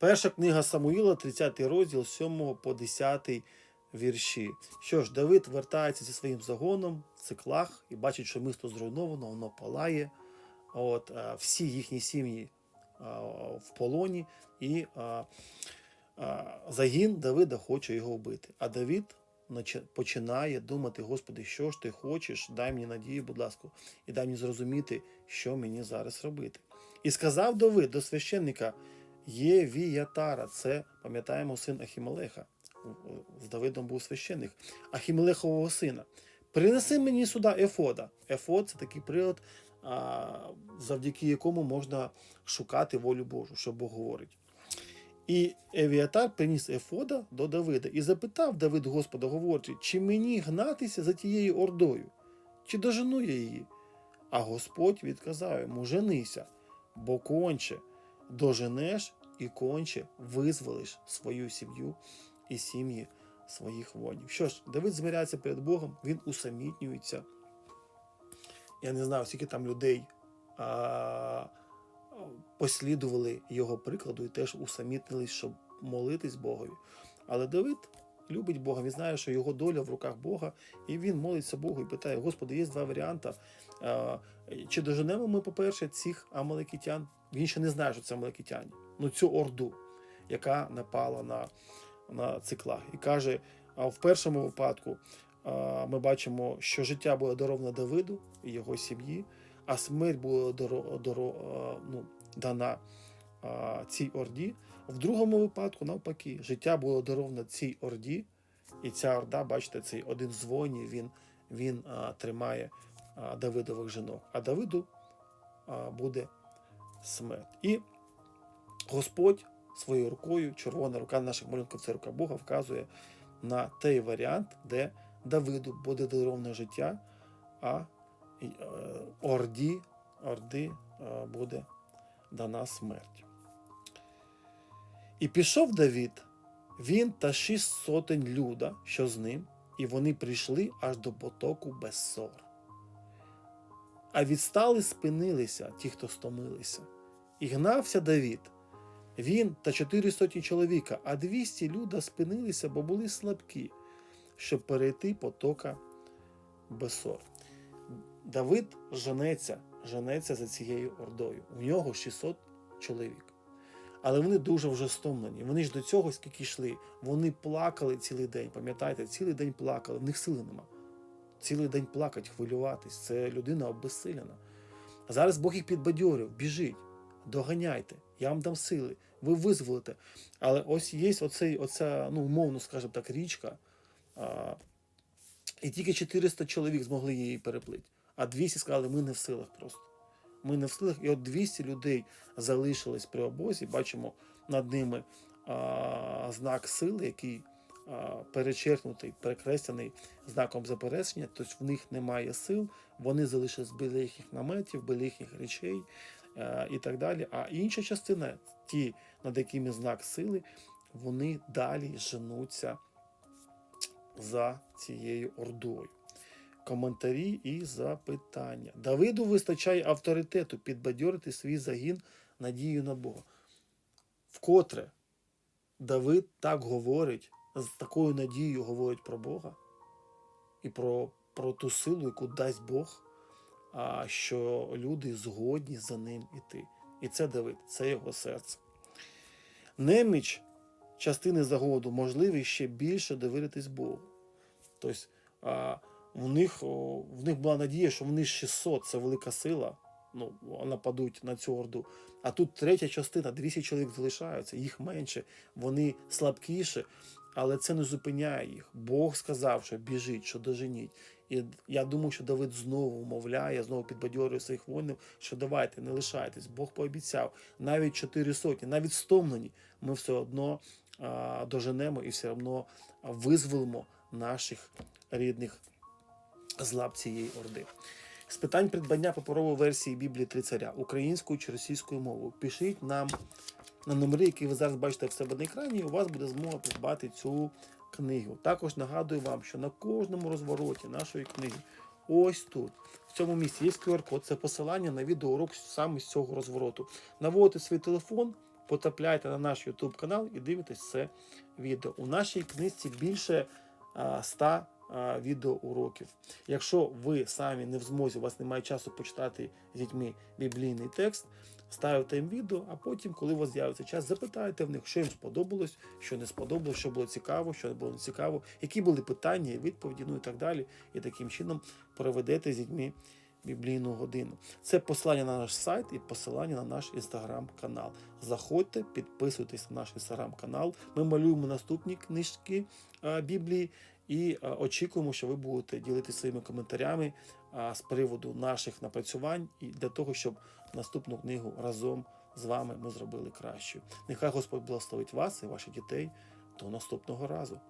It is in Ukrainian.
Перша книга Самуїла, 30 розділ, 7 по 10 вірші. Що ж, Давид вертається зі своїм загоном в циклах і бачить, що місто зруйновано, воно палає. От, всі їхні сім'ї в полоні, і а, загін Давида хоче його вбити. А Давид починає думати: Господи, що ж ти хочеш? Дай мені надію, будь ласка, і дай мені зрозуміти, що мені зараз робити. І сказав Давид до священника Євіятара, це пам'ятаємо син Ахімелеха. З Давидом був священник Ахімелехового сина. Принеси мені сюди Ефода. Ефод це такий прилад, завдяки якому можна шукати волю Божу, що Бог говорить. І Евіатар приніс Ефода до Давида і запитав Давид Господа, говорячи, чи мені гнатися за тією ордою, чи дожену я її? А Господь відказав йому: женися, бо конче доженеш і конче визволиш свою сім'ю і сім'ї своїх воїнів. Що ж, Давид змиряється перед Богом, він усамітнюється. Я не знаю, скільки там людей а, послідували його прикладу і теж усамітнились, щоб молитись Богові. Але Давид любить Бога, він знає, що його доля в руках Бога, і він молиться Богу і питає: Господи, є два варіанти. Чи доженемо ми, по-перше, цих амалекітян? Він ще не знає, що це амалекітяні. Ну, цю орду, яка напала на, на циклах. І каже: а в першому випадку ми бачимо, що життя було даровано Давиду і його сім'ї, а смерть була доро, доро, ну, дана цій орді. В другому випадку, навпаки, життя було даровано цій орді, і ця орда, бачите, цей один з воїнів, він, він а, тримає а, Давидових жінок, а Давиду а, буде смерть. І Господь своєю рукою, червона рука наших молитв, це рука Бога, вказує на той варіант, де Давиду буде дароване життя, а е, орді, орди е, буде дана смерть. І пішов Давид, він та шість сотень люда, що з ним, і вони прийшли аж до потоку Бессор. А відстали спинилися ті, хто стомилися. І гнався Давид. Він та чотири сотні чоловіка, а двісті люда спинилися, бо були слабкі, щоб перейти потока Бесор. Давид женеться, женеться за цією ордою. У нього 600 чоловік. Але вони дуже вже стомлені. Вони ж до цього скільки йшли. Вони плакали цілий день. Пам'ятаєте, цілий день плакали, в них сили нема. Цілий день плакати, хвилюватись. Це людина обезсилена. А зараз Бог їх підбадьорив, біжіть, доганяйте, я вам дам сили, ви визволите. Але ось є оцей, оця, ну, умовно, скажімо так, річка. А, і тільки 400 чоловік змогли її переплити. А 200 сказали, ми не в силах просто. Ми не в силах. І от 200 людей залишились при обозі. Бачимо над ними а, знак сили, який а, перечеркнутий, перекреслений знаком заперечення. Тобто в них немає сил, вони залишились біля їхніх наметів, біля їхніх речей а, і так далі. А інша частина, ті, над якими знак сили, вони далі женуться за цією ордою. Коментарі і запитання. Давиду вистачає авторитету підбадьорити свій загін надією на Бога. Вкотре Давид так говорить, з такою надією говорить про Бога і про, про ту силу, яку дасть Бог, а що люди згодні за ним іти. І це Давид, це його серце. Неміч частини загоду можливий ще більше довіритись Богу. Тобто, в них, в них була надія, що вони 600 це велика сила. Ну, нападуть на цю орду. А тут третя частина, 200 чоловік залишаються, їх менше, вони слабкіші, але це не зупиняє їх. Бог сказав, що біжіть, що доженіть. І я думаю, що Давид знову мовляє, знову підбадьорює своїх воїнів, що давайте, не лишайтесь. Бог пообіцяв, навіть 4 сотні, навіть стомлені, ми все одно а, доженемо і все одно визволимо наших рідних з лап цієї орди. З питань придбання паперової версії Біблії Три царя українською чи російською мовою. Пишіть нам на номери, які ви зараз бачите в себе на екрані, і у вас буде змога придбати цю книгу. Також нагадую вам, що на кожному розвороті нашої книги, ось тут, в цьому місці, є QR-код, це посилання на відеоурок саме з цього розвороту. Наводите свій телефон, потрапляєте на наш YouTube канал і дивитесь це відео. У нашій книжці більше а, 100 а, відеоуроків. Якщо ви самі не в змозі, у вас немає часу почитати з дітьми біблійний текст, ставите їм відео, а потім, коли у вас з'явиться час, запитайте в них, що їм сподобалось, що не сподобалось, що було цікаво, що не було не цікаво, які були питання відповіді, ну і так далі. І таким чином проведете з дітьми біблійну годину. Це посилання на наш сайт і посилання на наш інстаграм-канал. Заходьте, підписуйтесь на наш інстаграм-канал. Ми малюємо наступні книжки Біблії і очікуємо, що ви будете ділитися своїми коментарями з приводу наших напрацювань і для того, щоб наступну книгу разом з вами ми зробили кращою. Нехай Господь благословить вас і ваших дітей до наступного разу.